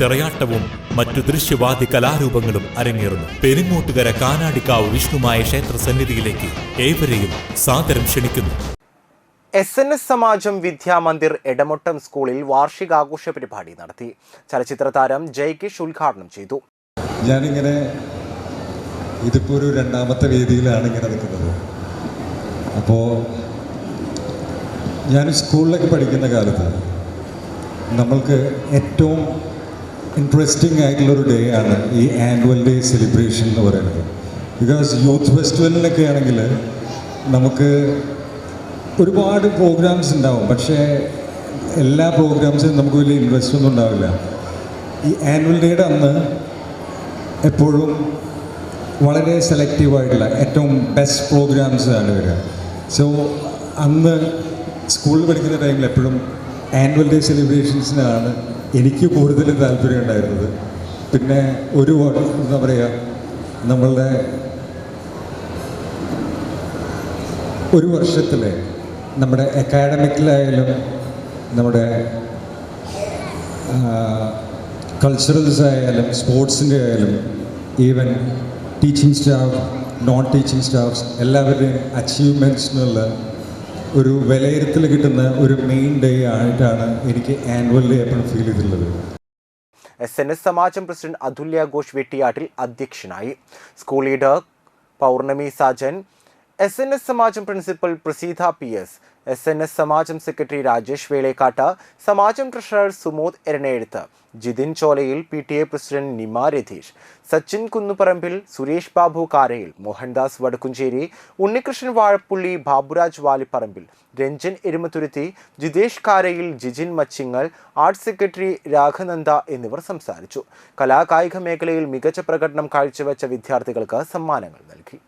തിറയാട്ടവും മറ്റു ദൃശ്യവാദി കലാരൂപങ്ങളും അരങ്ങേറുന്നു. പെരിങ്ങോട്ടുകര കാനാടിക്കാവ് വിഷ്ണുമായ ക്ഷേത്ര സന്നിധിയിലേക്ക് ഏവരെയും സാദരം ക്ഷണിക്കുന്നു. S N S Samajam Vidyamandir Edamuttam സ്കൂളിൽ വാർഷികാഘോഷ പരിപാടി നടത്തി. ചലച്ചിത്ര താരം ജയ്കിഷ് ഉദ്ഘാടനം ചെയ്തു. ഞാനിങ്ങനെ ഇതിപ്പോൾ ഒരു രണ്ടാമത്തെ വേദിയിലാണ് ഇങ്ങനെ നിൽക്കുന്നത്. അപ്പോൾ ഞാൻ സ്കൂളിലേക്ക് പഠിക്കുന്ന കാലത്ത് നമ്മൾക്ക് ഏറ്റവും ഇൻട്രസ്റ്റിംഗ് ആയിട്ടുള്ളൊരു ഡേ ആണ് ഈ ആനുവൽ ഡേ സെലിബ്രേഷൻ എന്ന് പറയുന്നത്. ബിക്കോസ് യൂത്ത് ഫെസ്റ്റിവലിനൊക്കെ ആണെങ്കിൽ നമുക്ക് ഒരുപാട് പ്രോഗ്രാംസ് ഉണ്ടാവും. പക്ഷേ എല്ലാ പ്രോഗ്രാംസിനും നമുക്ക് വലിയ ഇൻട്രസ്റ്റ് ഒന്നും ഉണ്ടാവില്ല. ഈ ആനുവൽ ഡേയുടെ അന്ന് എപ്പോഴും വളരെ സെലക്റ്റീവായിട്ടുള്ള ഏറ്റവും ബെസ്റ്റ് പ്രോഗ്രാംസ് ആണ് വരിക. സോ അന്ന് സ്കൂളിൽ പഠിക്കുന്ന ടൈമിൽ എപ്പോഴും ആനുവൽ ഡേ സെലിബ്രേഷൻസിനാണ് എനിക്ക് കൂടുതലും താല്പര്യം ഉണ്ടായിരുന്നത്. പിന്നെ ഒരു എന്താ പറയുക നമ്മളുടെ ഒരു വർഷത്തിലെ നമ്മുടെ അക്കാഡമിക്കിലായാലും നമ്മുടെ കൾച്ചറൽസ് ആയാലും സ്പോർട്സിന്റെ ആയാലും even teaching staff non teaching staffs എല്ലാവരുടെയും അച്ചീവ്മെന്റ്സിനുള്ള ഒരു വിലയിരുത്തൽ കിട്ടുന്ന ഒരു മെയിൻ ഡേ ആയിട്ടാണ് എനിക്ക് ആനുവൽ ഡേ എപ്പോഴും ഫീൽ ചെയ്തിട്ടുള്ളത്. S N S Samajam president Athulya Ghosh Vettiyattil അധ്യക്ഷനായി. School leader Pournami Sajan S N S Samajam principal Praseetha P S S N S Samajam secretary Rajesh Velekkat Samajam treasurer Sumod Eranayezhuthu Jithin Cholayil P T A president Nima Ratheesh Sachin Kunnuparambil Suresh Babu Karayil Mohandas Vadakkumchery Unnikrishnan Vazhappully Baburaj Valiparambil Ranjan Erumathuruthi Jithesh Karayil Jijin Machingal arts secretary Raghananda എന്നിവർ സംസാരിച്ചു. കലാകായിക മേഖലയിൽ മികച്ച പ്രകടനം കാഴ്ചവെച്ച വിദ്യാർത്ഥികൾക്ക് സമ്മാനങ്ങൾ നൽകി.